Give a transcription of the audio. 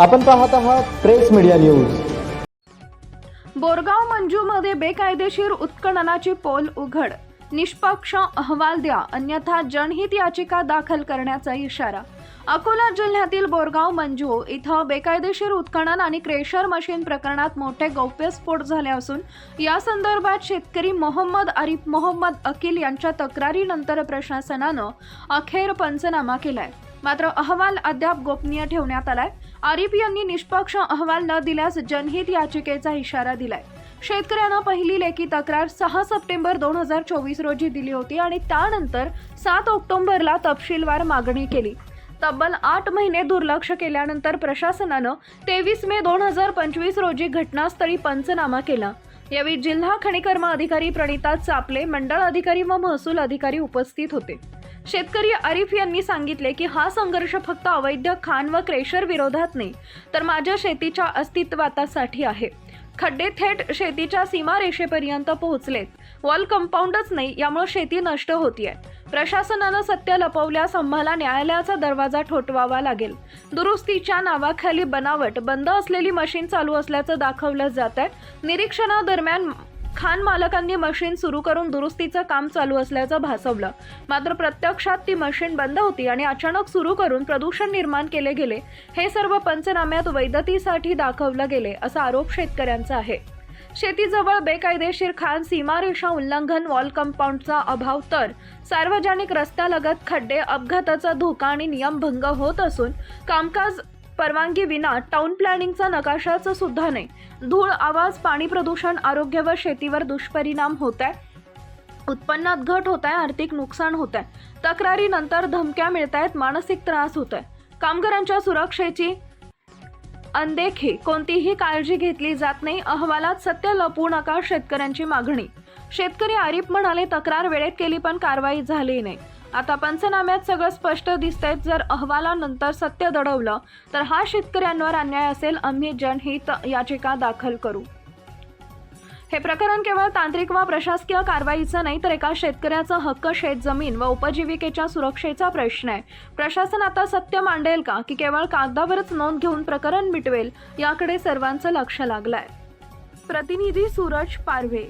आपण पाहत आहात प्रेस मीडिया न्यूज. बोरगाव मंजूमध्ये बेकायदेशीर उत्खननाची पोल उघड. निष्पक्ष अहवाल द्या अन्यथा जनहित याचिका दाखल करण्याचा इशारा. अकोला जिल्ह्यातील बोरगाव मंजू इथं बेकायदेशीर उत्खनन आणि क्रेशर मशीन प्रकरणात मोठे गौप्यस्फोट झाले असून या संदर्भात शेतकरी मोहम्मद आरिफ मोहम्मद अकिल यांच्या तक्रारीनंतर प्रशासनानं अखेर पंचनामा केलाय. मात्र अहवाल अद्याप गोपनीय ठेवण्यात आलाय. आरिफ यांनी निष्पक्ष अहवाल न दिल्यास जनहित याचिकेचा इशारा दिलाय. शेतकऱ्यानं पहिली लेखी तक्रार सहा सप्टेंबर दोन हजार चोवीस रोजी दिली होती आणि त्यानंतर सात ऑक्टोबरला तपशीलवार मागणी केली. तब्बल आठ महिने दुर्लक्ष केल्यानंतर प्रशासनानं तेवीस मे दोन हजार पंचवीस रोजी घटनास्थळी पंचनामा केला. यावेळी जिल्हा खनिकर्म अधिकारी प्रणिता चापले मंडळ अधिकारी व महसूल अधिकारी उपस्थित होते. शेतकरी आरिफ यांनी सांगितले की हा संघर्ष फक्त अवैध खान व क्रेशर विरोधात नाही तर माझ्या शेतीच्या अस्तित्वातासाठी आहे. खड्डे थेट शेतीच्या सीमारेषेपर्यंत पोहोचलेत. वॉल कंपाऊंडच नाही यामुळे शेती नष्ट होतीये. प्रशासनानं सत्य लपवल्यास आम्हाला न्यायालयाचा दरवाजा ठोठवावा लागेल. दुरुस्तीच्या नावाखाली बनावट बंद असलेली मशीन चालू असल्याचं दाखवलं जात आहे निरीक्षणादरम्यान खान मालकांनी मशीन सुरू करून दुरुस्तीचं काम चालू असल्याचं भासवलं. मात्र प्रत्यक्षात ती मशीन बंद होती आणि अचानक सुरू करून प्रदूषण निर्माण केले गेले. हे सर्व पंचनाम्यात वैधतीसाठी दाखवलं गेले असा आरोप शेतकऱ्यांचा आहे. शेतीजवळ बेकायदेशीर खान सीमारेषा उल्लंघन वॉल कंपाऊंडचा अभाव तर सार्वजनिक रस्त्यालगत खड्डे अपघाताचा धोका आणि नियमभंग होत असून कामकाज परवानगी विना टाउन प्लॅनिंगचा नकाशाचं सुद्धा नाही. धूळ आवाज पाणी प्रदूषण आरोग्य व शेतीवर दुष्परिणाम होत आहे उत्पन्नात घट होत आहे आर्थिक नुकसान होत आहे तक्रारीनंतर धमक्या मिळत आहेत मानसिक त्रास होत आहे कामगारांच्या सुरक्षेची अनदेखी कोणतीही काळजी घेतली जात नाही. अहवालात सत्य लपवू नका शेतकऱ्यांची मागणी. शेतकरी आरिफ म्हणाले तक्रार वेळेत केली पण कारवाई झाली नाही. आता पंचनाम्यात सगळं स्पष्ट दिसतंय. जर अहवालानंतर सत्य दडवलं तर हा शेतकऱ्यांवर अन्याय असेल आम्ही जनहित याचिका दाखल करू. हे प्रकरण केवळ तांत्रिक वा प्रशासकीय कारवाईचं नाही तर एका शेतकऱ्याचा हक्क शेतजमीन व उपजीविकेच्या सुरक्षेचा प्रश्न आहे. प्रशासन आता सत्य मांडेल का की केवळ कागदावरच नोंद घेऊन प्रकरण मिटवेल याकडे सर्वांचं लक्ष लागलंय. प्रतिनिधी सूरज पारवे